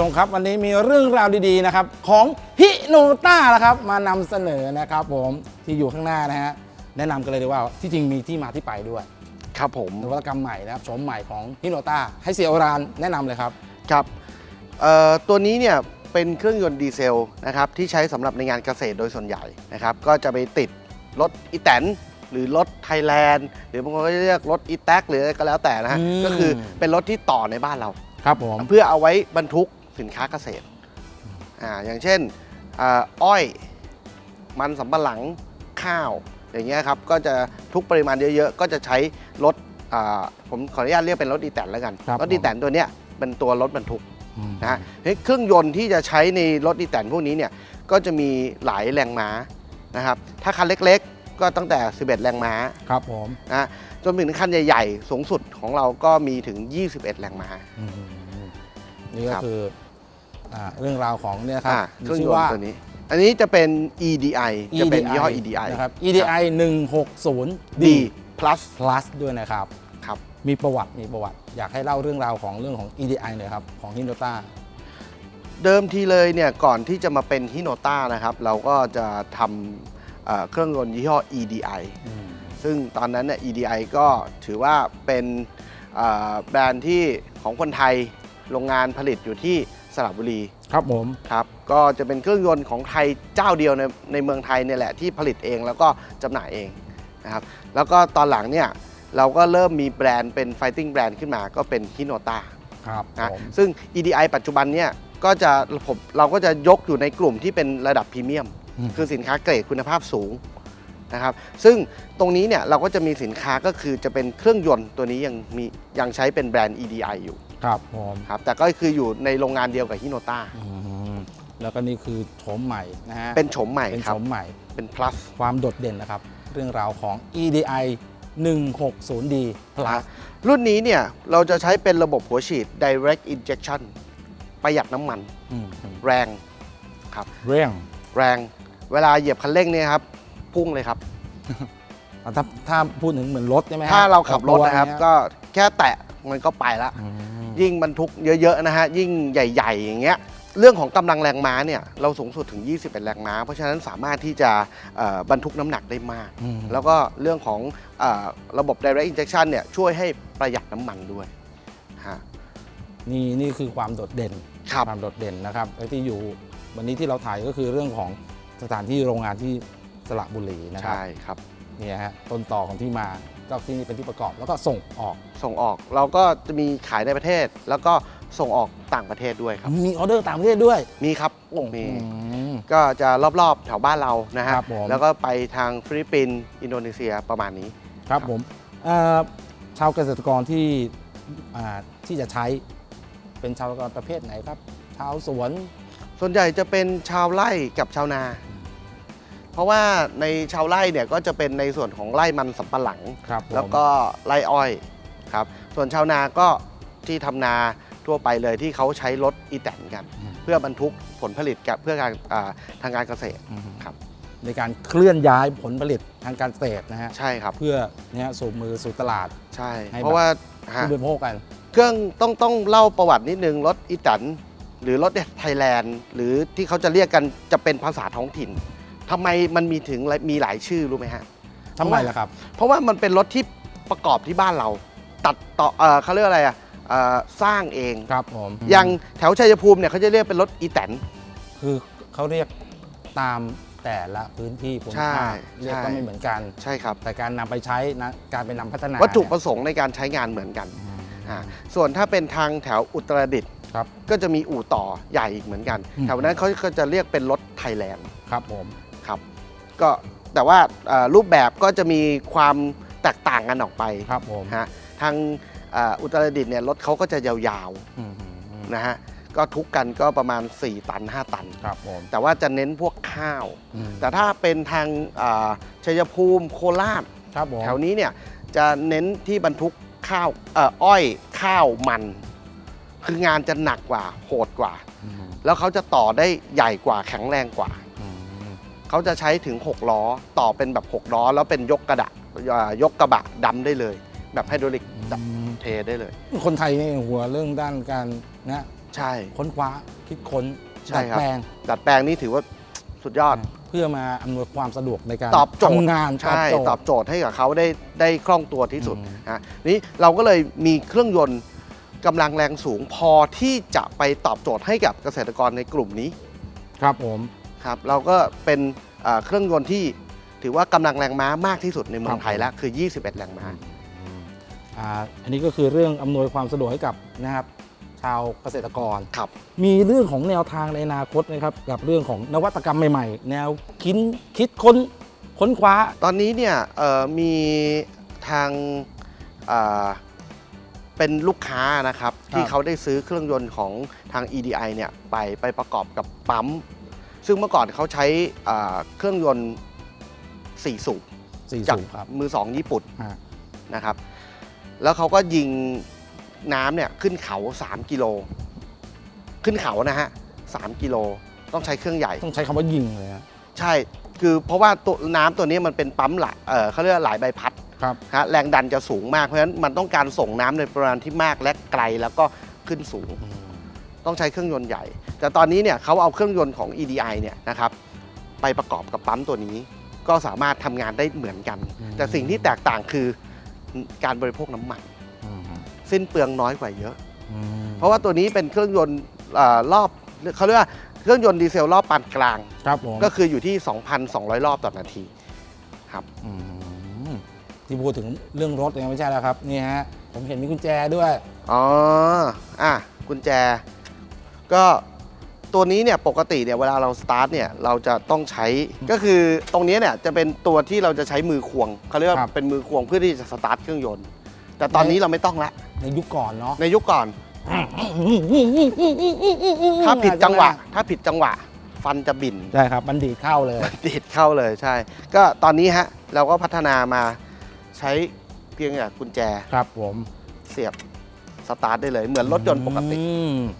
ชมครับ วันนี้มีเรื่องราวดีๆนะครับของฮิโนต้านะครับมานำเสนอนะครับผมที่อยู่ข้างหน้านะฮะแนะนำกันเลยดีกว่าที่จริงมีที่มาที่ไปด้วย ครับผมนวัตกรรมใหม่นะครับโฉมใหม่ของฮิโนต้าให้เสียโอรานแนะนำเลยครับครับเอ่อตัวนี้เนี่ยเป็นเครื่องยนต์ดีเซลนะครับที่ใช้สำหรับในงานเกษตรโดยส่วนใหญ่นะครับก็จะไปติดรถอีแตนหรือรถไทยแลนด์ หรือบางคนก็จะเรียกรถอีแท็กหรืออะไรก็แล้วแต่นะฮะอืมก็คือเป็นรถที่ต่อในบ้านเราครับผมเพื่อเอาไว้บรรทุก สินค้าเกษตรอ่าอย่างเช่นอาอ้อยมันสำปะหลังข้าวอย่างเงี้ยครับก็จะทุกปริมาณเยอะๆ ก็จะใช้รถอ่าผมขออนุญาตเรียกเป็นรถดีแตนแล้วกันครับรถดีแตนตัวเนี้ยเป็นตัวรถบรรทุกอืมนะฮะเฮ้ยเครื่องยนต์ที่จะใช้ในรถดีแตนพวกนี้เนี่ยก็จะมีหลายแรงม้านะครับถ้าคันเล็กๆ ก็ตั้งแต่ 11 แรงม้าครับผมนะจนถึงคันใหญ่ๆ สูงสุดของเราก็มีถึง 21 แรงม้าอืมนี่ก็ครับคือ อ่าเรื่องราวของเนี่ยครับอ่าเครื่องชื่ยอนว่าต์ตัวนี้ อันนี้จะเป็น EDI จะเป็นยี่ห้อ EDI นะครับ EDI 160D D plus plus ด้วยนะครับ ครับ มีประวัติมีประวัติ อยากให้เล่าเรื่องราวของเรื่องของ EDI หน่อยครับของฮินโดต้าเดิมทีเลยเนี่ยก่อนที่จะมาเป็นฮิโนต้านะครับ เราก็จะทำเอ่อเครื่องยนต์ยี่ห้อ EDI ซึ่งตอนนั้นเนี่ย EDI ก็ถือว่าเป็นเอ่อแบรนด์ที่ของคนไทยโรงงานผลิตอยู่ที่ สระบุรีครับผมครับก็จะเป็นเครื่องยนต์ของไทยเจ้าเดียวในในเมืองไทยเนี่ยแหละที่ผลิตเองแล้วก็จำหน่ายเองนะครับแล้วก็ตอนหลังเนี่ยเราก็เริ่มมีแบรนด์เป็น fighting แบรนด์ขึ้นมาก็เป็นฮิโนต้าครับนะผมซึ่ง EDI ปัจจุบันเนี่ยก็จะผมเราก็จะยกอยู่ในกลุ่มที่เป็นระดับพรีเมียม มคือสินค้าเกรดคุณภาพสูงนะครับ ซึ่งตรงนี้เนี่ยเราก็จะมีสินค้าก็คือจะเป็นเครื่องยนต์ตัวนี้ยังมียังใช้เป็นแบรนด์ EDI อยู่ ครับผมครับแต่ก็คืออยู่ในโรงงานเดียวกับฮิโนต้าอืมแล้วก็นี่คือโฉมใหม่นะฮะเป็นโฉมใหม่เป็นคโฉรับมใหม่เป็น plus ความโดดเด่นนะครับ เรื่องราวของ EDI 160D plus รุ่นนี้เนี่ยเราจะใช้เป็นระบบหัวฉีด direct injection ประหยัดน้ำมันอืมแรงเรื่องแรง เวลาเหยียบคันเร่งเนี่ยครับ พุ่งเลยครับอะถ้าถ้าพูดถึงเหมือนรถใช่ไหมฮะถ้าเราขับรถนะครับออกตัวก็แค่แตะมันก็ไปละอืม ยิ่งบรรทุกเยอะๆนะฮะยิ่งใหญ่ ๆ อย่างเงี้ยเรื่องของกำลังแรงม้าเนี่ยเราสูงสุดถึง 21 แรงม้า เพราะฉะนั้นสามารถที่จะเอ่อบรรทุกน้ำหนักได้มากอืมแล้วก็เรื่องของเออระบบ direct injection เนี่ยช่วยให้ประหยัดน้ำมันด้วยฮะนี่นี่คือความโดดเด่นครับความโดดเด่นนะครับและที่อยู่วันนี้ที่เราถ่ายก็คือเรื่องของสถานที่โรงงานที่สระบุรีนะครับใช่ครับเนี่ยฮะต้นต่อของที่มา ก็ที่นี่เป็นที่ประกอบแล้วก็ส่งออกส่งออกเราก็จะมีขายในประเทศ แล้วก็ส่งออกต่างประเทศด้วยครับ มีออเดอร์ต่างประเทศด้วยมีครับมี อืม ก็จะรอบๆแถวบ้านเรานะฮะครับผม แล้วก็ไปทางฟิลิปปินส์อินโดนีเซียประมาณนี้ ครับผมเอ่อชาวเกษตรกรที่อ่าที่จะใช้เป็นชาวเกษตรกรประเภทไหนครับ ชาวสวน ส่วนใหญ่จะเป็นชาวไร่กับชาวนา เพราะว่าในชาวไร่เนี่ยก็จะเป็นในส่วนของไร่มันสำปะหลัง ครับผมแล้วก็ไร่อ้อยครับ ส่วนชาวนาก็ที่ทำนาทั่วไปเลยที่เขาใช้รถอีแตนกัน อืม เพื่อบรรทุกผลผลิตกับเพื่อการอ่าทางการเกษตร อืมครับ ในการเคลื่อนย้ายผลผลิตทางการเกษตรนะฮะใช่ครับ เพื่อเนี่ยสู่มือสู่ตลาด ใช่ ให้ เพราะว่าฮะผู้บริโภคกัน เครื่องต้องต้องเล่าประวัตินิดนึงรถอีแตนหรือรถไทยแลนด์ หรือที่เขาจะเรียกกันจะเป็นภาษาท้องถิ่น ทำไมมันมีถึงมีหลายชื่อรู้ไหมฮะ ทำไมล่ะครับ เพราะว่ามันเป็นรถที่ประกอบที่บ้านเรา ตัดต่อเออเขาเรียกอะไรอะเอ่อสร้างเอง ครับผมอย่างแถวชัยภูมิเนี่ยเขาจะเรียกเป็นรถอีแตน คือเขาเรียกตามแต่ละพื้นที่ภูมิใช่ภาคเรียกก็ใช่ ไม่เหมือนกัน ใช่ครับ แต่การนำไปใช้นะการไปนำพัฒนาวัตถุปเนี่ยระสงค์ในการใช้งานเหมือนกันอืมอ่าส่วนถ้าเป็นทางแถวอุตรดิตถ์ครับก็จะมีอู่ต่อใหญ่อีกเหมือนกันอืมแถวนั้นเขาก็จะเรียกเป็นรถไทยแลนด์ ครับผมครับ ก็แต่ว่าเอ่อรูปแบบก็จะมีความแตกต่างกันออกไปครับผมฮะทางเอ่ออุตรดิตถ์เนี่ยรถเขาก็จะยาวอืมอืมอืมๆนะฮะก็ทุกกันก็ประมาณ 4 ตัน 5 ตันครับผมแต่ว่าจะเน้นพวกข้าวอืมแต่ถ้าเป็นทางอ่าชัยภูมิโคราชครับผมแถวนี้เนี่ยจะเน้นที่บรรทุกข้าวเอ่ออ้อยข้าวมัน คืองานจะหนักกว่าโหดกว่าอืมแล้วเขาจะต่อได้ใหญ่กว่าแข็งแรงกว่าอืม เขาจะใช้ถึง 6 ล้อ ต่อเป็นแบบ 6 ล้อ แล้วเป็นยกกระดะอ่ายกกระบะดำได้เลย แบบไฮดรอลิกดับเทได้เลย คนไทยนี่หัวเรื่องด้านการนะใช่ค้นคว้าคิดค้นใช่ดัดครับแปลงดัดแปลงนี่ถือว่าสุดยอดเพื่อมาอำนวยความสะดวกในการตอบโจทย์ทำงานใช่ตตออบบโจโจทย์ทย์ให้กับเขาได้ได้คล่องตัวที่สุดอืมนะนี้เราก็เลยมีเครื่องยนต์กำลังแรงสูงพอที่จะไปตอบโจทย์ให้กับเกษตรกรในกลุ่มนี้ ครับผม ครับเราก็เป็นเอ่อเครื่องยนต์ที่ถือว่ากำลังแรงม้ามากที่สุดในเมืองไทยแล้วคือ 21 แรงม้า อ่าอันนี้ก็คือเรื่องอำนวยความสะดวกให้กับนะครับชาวเกษตรกร ครับ มีเรื่องของแนวทางในอนาคตนะครับกับเรื่องของนวัตกรรมใหม่ๆ แนวคิดคิดค้นค้นคว้า ตอนนี้เนี่ยเอ่อมีทางเอ่อเป็นลูกค้านะครับครับที่เขาได้ซื้อเครื่องยนต์ของทาง EDI เนี่ยไปไปประกอบกับปั๊ม ซึ่งเมื่อก่อนเขาใช้เอ่อเครื่องยนต์4สูบสี่จากสูบครับมือสองญี่ปุ่นฮะนะครับ แล้วเขาก็ยิงน้ำเนี่ยขึ้นเขา 3 กิโล ขึ้นเขานะฮะ3กิโลต้องใช้เครื่องใหญ่ ต้องใช้คำว่ายิงเลยฮะใช่ คือเพราะว่าตัวน้ำตัวนี้มันเป็นปั๊มหลายเออเขาเรียกว่าหลายใบพัดครับฮะแรงดันจะสูงมาก เพราะฉะนั้นมันต้องการส่งน้ำในปริมาณที่มากและไกลแล้วก็ขึ้นสูง ต้องใช้เครื่องยนต์ใหญ่ แต่ตอนนี้เนี่ยเขาเอาเครื่องยนต์ของ EDI เนี่ยนะครับไปประกอบกับปั๊มตัวนี้ ก็สามารถทำงานได้เหมือนกัน อืม แต่สิ่งที่แตกต่างคือการบริโภคน้ำมัน อืมสิ้นเปลืองน้อยกว่าเยอะ อืมเพราะว่าตัวนี้เป็นเครื่องยนต์เอ่อรอบเขาเรียกว่าเครื่องยนต์ดีเซลรอบปานกลาง ครับผมก็คืออยู่ที่ 2,200 รอบต่อนาทีครับอืมที่พูดถึงเรื่องรถเนี่ยไม่ใช่แล้วครับนี่ฮะผมเห็นมีกุญแจด้วย อ๋อ อะ กุญแจ ก็ ตัวนี้เนี่ยปกติเนี่ยเวลาเราสตาร์ทเนี่ยเราจะต้องใช้ก็คือตรงนี้เนี่ยจะเป็นตัวที่เราจะใช้มือควงเขาเรียกครัว่าบเป็นมือควงเพื่อที่จะสตาร์ทเครื่องยนต์ แต่ตอนนี้เราไม่ต้องละในยุคก่อนเนาะในยุคก่อน ถ้าผิดจังหวะ ถ้าผิดจังหวะ ฟันจะบินใช่ครับมันดีดเข้าเลย ดีดเข้าเลยใช่ ก็ตอนนี้ฮะ เราก็พัฒนามาใช้เพียงแต่กุญแจครับผมเสียบสตาร์ทได้เลย เหมือนรถยนต์ปกติ อืมฮะ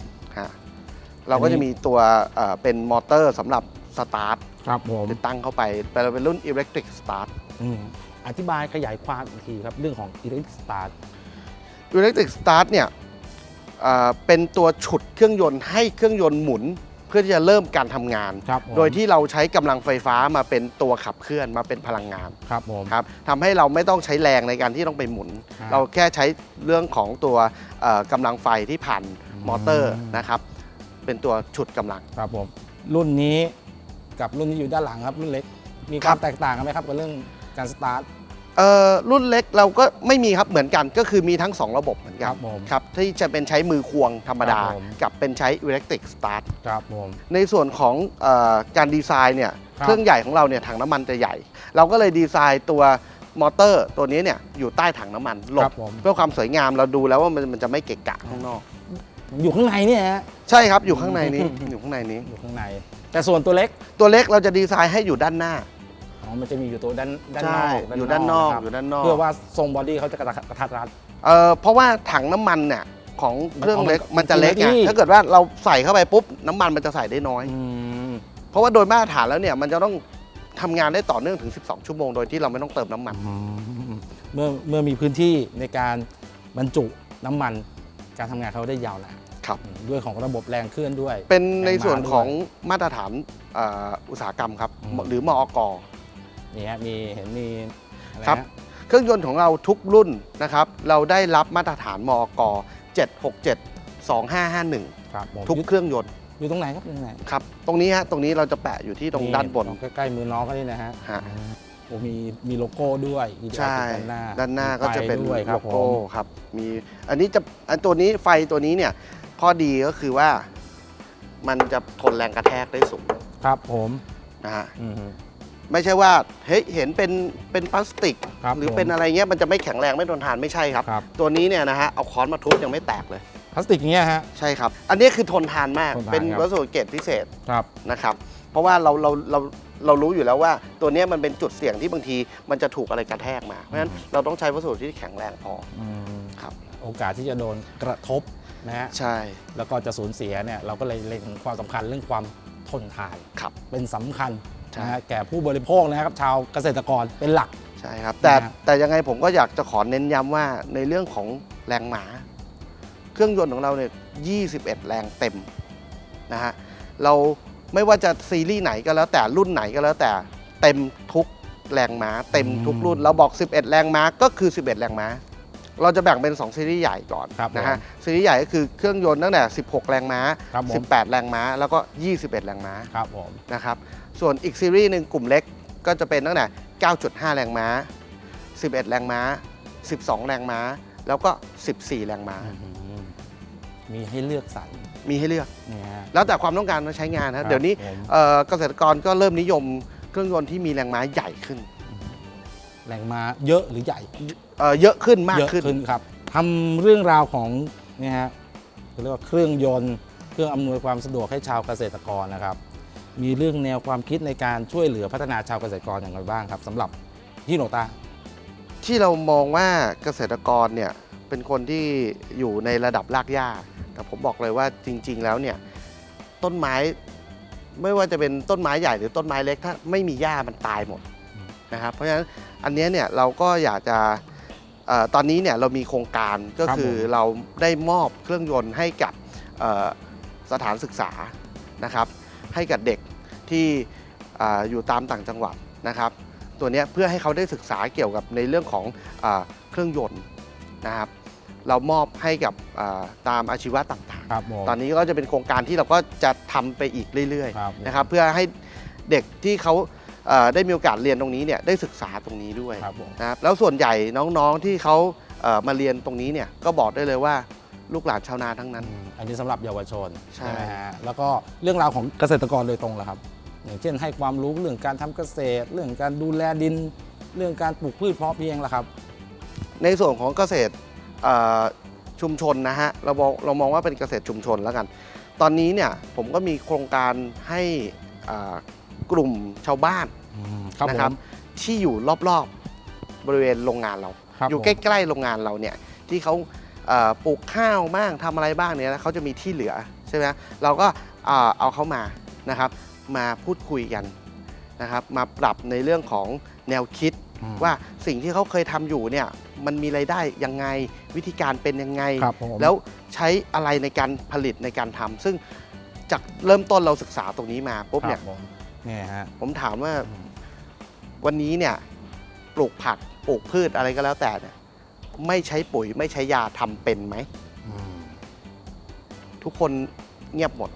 เราก็จะมีตัวเอ่อเป็นมอเตอร์สำหรับสตาร์ทครับผมติดตั้งเข้าไปเป็นเป็นรุ่น Electric Start อืมอธิบายขยายความอีกทีครับ เรื่องของ Electric Start Electric Start เนี่ยเอ่อเป็นตัวฉุดเครื่องยนต์ให้เครื่องยนต์หมุน เพื่อที่จะเริ่มการทำงาน ครับผมโดยที่เราใช้กำลังไฟฟ้ามาเป็นตัวขับเคลื่อนมาเป็นพลังงานครับผม ครับทำให้เราไม่ต้องใช้แรงในการที่ต้องไปหมุน ครับเราแค่ใช้เรื่องของตัวเอ่อกำลังไฟที่ผ่านมอเตอร์อืม นะครับ เป็นตัวฉุดกำลัง ครับผม รุ่นนี้กับรุ่นที่อยู่ด้านหลังครับรุ่นเล็ก มีคครัวามบ แตกต่างกันไหมครับกับเรื่องการสตาร์ท เอ่อรุ่นเล็กเราก็ไม่มีครับเหมือนกันก็คือมีทั้ง 2 ระบบเหมือนกัคนรับผมครับที่จะเป็นใช้มือควงธรรมดา ครับผม กับเป็นใช้ Electric Start ครับผม ในส่วนของเออการดีไซน์เนี่ยครับ เครื่องใหญ่ของเราเนี่ยถังน้ำมันจะใหญ่ เราก็เลยดีไซน์ตัวมอเตอร์ตัวนี้เนี่ยอยู่ใต้ถังน้ำมันหลครับบผม เพื่อความสวยงามเราดูแล้วว่ามันมันจะไม่เกะกะข้างนอก อยู่ข้างในเนี่ยฮะ ใช่ครับอยู่ข้างในนี้อืมอยู่ข้างในนี้ อยู่ข้างใน แต่ส่วนตัวเล็กตัวเล็กเราจะดีไซน์ให้อยู่ด้านหน้า อ๋อมันจะมีอยู่ตัวด้านด้านนใช่อกอยู่ด้านนอกะครับอยู่ด้านนอก เพื่อว่าทรงบอดี้เขาจะกระทัดกระทัดรัด เอ่อเพราะว่าถังน้ำมันเนี่ยของเครื่องเล็กมันมันจะเล็กกินไงเนื้อที่ ถ้าเกิดว่าเราใส่เข้าไปปุ๊บน้ำมันมันจะใส่ได้น้อย อืมเพราะว่าโดยมาตรฐานแล้วเนี่ยมันจะต้องทำงานได้ต่อเนื่องถึง 12 ชั่วโมงโดยที่เราไม่ต้องเติมน้ำมัน เมื่อเมื่อมีพื้นที่ในการบรรจุน้ำมัน การทำงานเขาได้ยาวนาน ครับอืมด้วยของระบบแรงเคลื่อนด้วย เป็นในส่วนแรงม้าด้วยของมาตรฐานเอ่ออุตสาหกรรมครับอืมหรือมอกนี่ฮะมีเห็นมีอะไรครับฮะเครื่องยนต์ของเราทุกรุ่นนะครับ เราได้รับมาตรฐานมอก767 2551ครับผมทุกอยู่เครื่องยนต์อยู่ตรงไหนครับอยู่ตรงไหนครับตรงนี้ฮะตรงนี้เราจะแปะอยู่ที่ตรงด้านบนใกล้ๆมือน้องเขานี่นะฮะฮะโอ้มีมีโลโก้ด้วย EDI ใช่ด้านหน้าด้านหน้าก็จะเป็นไฟด้วยคโลรับผโก้มครับ มีอันนี้จะอันตัวนี้ไฟตัวนี้เนี่ย ข้อดีก็คือว่ามันจะทนแรงกระแทกได้สูงครับผมนะฮะอืม ไม่ใช่ว่าเฮ้ยเห็นเป็นเป็นพลาสติก ครับหรือผมเป็นอะไรเงี้ยมันจะไม่แข็งแรงไม่ทนทานไม่ใช่ครับ ครับตัวนี้เนี่ยนะฮะเอาค้อนมาทุบยังไม่แตกเลย พลาสติกอย่างเงี้ยฮะ ใช่ครับ อันนี้คือทนทานมากทนทานเป็นครับ วัสดุเกรดพิเศษ ครับ นะครับ เพราะว่าเราเราเราเรารู้อยู่แล้วว่า ตัวเนี้ยมันเป็นจุดเสี่ยงที่บางทีมันจะถูกอะไรกระแทกมา เพราะฉะนั้นเราต้องใช้วัสดุที่แข็งแรงพอ อืมครับ โอกาสที่จะโดนกระทบ นะฮะใช่ แล้วก็จะสูญเสียเนี่ยเราก็เลยเล็งความสำคัญเรื่องความทนทานครับ เป็นสำคัญใช่นะฮะแก่ผู้บริโภคนะครับชาวเกษตรกรเป็นหลัก ใช่ครับ แต่นะฮะ แต่ยังไงผมก็อยากจะขอเน้นย้ำว่าในเรื่องของแรงหมา เครื่องยนต์ของเราเนี่ย 21 แรงเต็มนะฮะ เราไม่ว่าจะซีรีส์ไหนก็แล้วแต่รุ่นไหนก็แล้วแต่เต็มทุกแรงม้า เต็มทุกรุ่น เราบอก 11 แรงม้าก็คือ 11 แรงม้า เราจะแบ่งเป็น 2 ซีรีส์ใหญ่ก่อนครับนะฮะผมซีรีส์ใหญ่ก็คือเครื่องยนต์ตั้งแต่ 16 แรงม้า ครับผม 18 แรงม้า แล้วก็ 21 แรงม้าครับผม นะครับส่วนอีกซีรีส์หนึ่งกลุ่มเล็กก็จะเป็นตั้งแต่ 9.5 แรงม้า 11 แรงม้า 12 แรงม้า แล้วก็ 14 แรงม้าอื้อหือมีให้เลือกสรรมีให้เลือกเนี่ยฮะ แล้วแต่ความต้องการใช้งานครันะบเดี๋ยวนี้ผม เอ่อเกษตรกรก็เริ่มนิยมเครื่องยนต์ที่มีแรงม้าใหญ่ขึ้น แรงมาเยอะหรือใหญ่ เอ่อเยอะขึ้นมากเยอะขึ้น ขึ้นครับทำเรื่องราวของเนี่ยฮะเรียกว่าเครื่องยนต์เครื่องอำนวยความสะดวกให้ชาวเกษตรกรนะครับ มีเรื่องแนวความคิดในการช่วยเหลือพัฒนาชาวเกษตรกรอย่างไรบ้างครับสำหรับฮิโนตา ที่เรามองว่าเกษตรกรเนี่ยเป็นคนที่อยู่ในระดับรากหญ้า แต่ผมบอกเลยว่าจริง ๆ แล้วเนี่ยต้นไม้ไม่ว่าจะเป็นต้นไม้ใหญ่หรือต้นไม้เล็กถ้าไม่มีหญ้ามันตายหมดอืมนะครับเพราะฉะนั้นอันเนี้ยเนี่ยเราก็อยากจะเออ ตอนนี้เนี่ยเรามีโครงการก็คือเราได้มอบเครื่องยนต์ให้กับเอ่อสถานศึกษานะครับ ให้กับเด็กที่อ่าอยู่ตามต่างจังหวัดนะครับ ตัวเนี้ยเพื่อให้เขาได้ศึกษาเกี่ยวกับในเรื่องของอาเครื่องยนต์นะครับ เรามอบให้กับอ่าตามอาชีวะต่างครับผมๆตอนนี้ก็จะเป็นโครงการที่เราก็จะทำไปอีกเรื่อยครับๆนะครับ เพื่อให้เด็กที่เขาเอ่อ ได้มีโอกาสเรียนตรงนี้เนี่ยได้ศึกษาตรงนี้ด้วยครับผม นะครับแล้วส่วนใหญ่น้องๆที่เขาเอ่อมาเรียนตรงนี้เนี่ยก็บอกได้เลยว่าลูกหลานชาวนาทั้งนั้นอืมอันนี้สำหรับเยาวชนใช่ ไหมฮะแล้วก็เรื่องราวของเกษตรกรโดยตรงล่ะครับ อย่างเช่นให้ความรู้เรื่องการทำเกษตร เรื่องการดูแลดิน เรื่องการปลูกพืชเพาะเพียงล่ะครับ ในส่วนของเกษตรเอ่อชุมชนนะฮะเรามองเรามองว่าเป็นเกษตรชุมชนแล้วกัน ตอนนี้เนี่ยผมก็มีโครงการให้อ่า กลุ่มชาวบ้านครับนะผครับมที่อยู่รอบๆบริเวณโรงงานเรา ครับอยู่ผม ใกล้ๆโรงงานเราเนี่ยที่เขาเอ่อปลูกข้าวบ้างทำอะไรบ้างเนี่ยนะเขาจะมีที่เหลือใช่ไหมเราก็อ่าเอาเขามานะครับ มาพูดคุยกันนะครับมาปรับในเรื่องของแนวคิด อืมว่าสิ่งที่เขาเคยทำอยู่เนี่ยมันมีไรายได้ยังไงวิธีการเป็นยังไง ครับผมแล้วใช้อะไรในการผลิตในการทำซึ่งจากเริ่มต้นเราศึกษาตรงนี้มาปุ๊บคเนี่รัยบผม เนี่ยฮะ ผมถามว่าอืมวันนี้เนี่ยปลูกผักปลูกพืชอะไรก็แล้วแต่เนี่ยไม่ใช้ปุ๋ยไม่ใช้ยาทำเป็นไหม อืมทุกคนเงียบหมด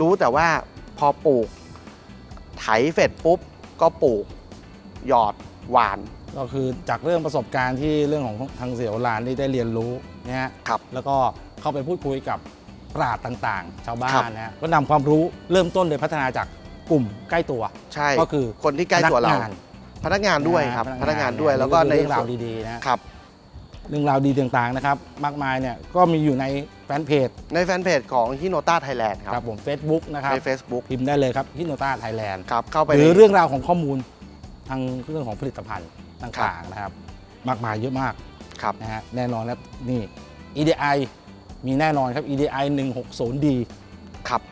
รู้แต่ว่าพอปลูก ไถเสร็จปุ๊บ ก็ปลูก หยอดหวาน ก็คือจากเรื่องประสบการณ์ที่เรื่องของทางเสียวลานที่ได้เรียนรู้นะฮะครับแล้วก็เข้าไปพูดคุยกับปราชญ์ต่างๆ ชาวบ้าครันบนะฮะก็นำความรู้เริ่มต้นโดยพัฒนาจาก กลุ่มใกล้ตัว ใช่ก็คือคนที่ใกล้ตัวเราพนักงานพนักงานด้วยครับ พนักงานด้วยแล้วก็ในเรื่องราวส่วนดีๆนะครับเรื่องราวดีต่างๆนะครับ มากมายเนี่ยก็มีอยู่ในแฟนเพจ ในแฟนเพจของฮิโนต้าไทยแลนด์คครัรับบผม Facebook นะครับใน Facebook พิมพ์ได้เลยครับฮิโนต้าไทยแลนด์ครับเข้าไปหรือในเรื่องราวของข้อมูลทางเรื่องของผลิตภัณฑ์ต่างๆนะครับ มากมายเยอะมากครับนะฮะแน่นอนครับนี่ EDI มีแน่นอนครับ EDI 160D ครับ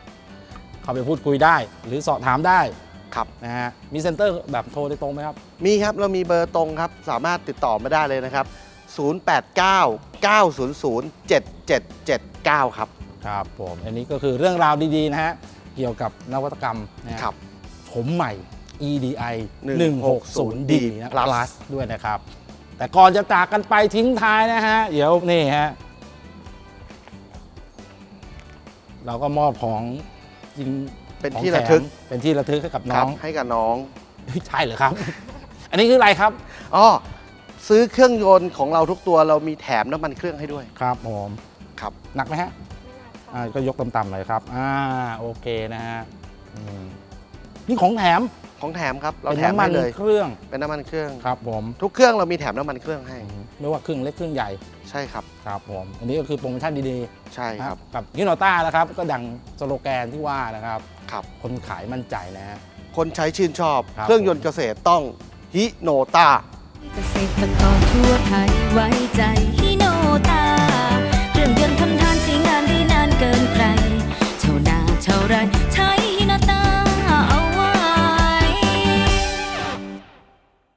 เข้าไปพูดคุยได้ หรือสอบถามได้ครับนะฮะมีเซ็นเตอร์แบบโทรโดยตรงไหมครับมีครับเรามีเบอร์ตรงครับ สามารถติดต่อมาได้เลยนะครับ 089 900 7779 ครับ ครับผมอันนี้ก็คือเรื่องราวดีๆนะฮะเกี่ยวกับนวัตกรรมนะฮะครับโฉมใหม่ EDI 160D 160D นะ Plus Plus ด้วยนะครับ แต่ก่อนจะจากกันไปทิ้งท้ายนะฮะ เดี๋ยวนี่ฮะ เราก็มอบของ จริงเป็นของที่แถระทึกมเป็นที่ระทึกให้กับคน้รัอบงให้กับน้อง เฮ้ยใช่เหรอครับ อันนี้คืออะไรครับอ๋อซื้อเครื่องยนต์ของเราทุกตัวเรามีแถมน้ำมันเครื่องให้ด้วย ครับผมครับ หนักไหมฮะอ่าก็ยกต่ำๆหน่อยครับอ่าโอเคนะฮะอืมนี่ของแถม ของแถมครับ เราเป็นแถมน้ำมัให้นเลย เครื่องเป็นน้ำมันเครื่อง ครับผมทุกเครื่องเรามีแถมน้ำมันเครื่องให้ ไม่ว่าเครื่องเล็กเครื่องใหญ่ใช่ครับ ครับผมอันนี้ก็คือโปรโมชั่นดีใช่ๆนะคครัรับบกับยูโนต้านะครับก็ดังสโลแกนที่ว่านะครับ ครับ คนขายมั่นใจนะฮะ คนใช้ชื่นชอบ ครับ เครื่องยนต์เกษตรต้องฮิโนต้าเกษตรกรทั่วไทยไว้ใจฮิโนตา เครื่องยนต์ทำทานใช้งานได้นานเกินใคร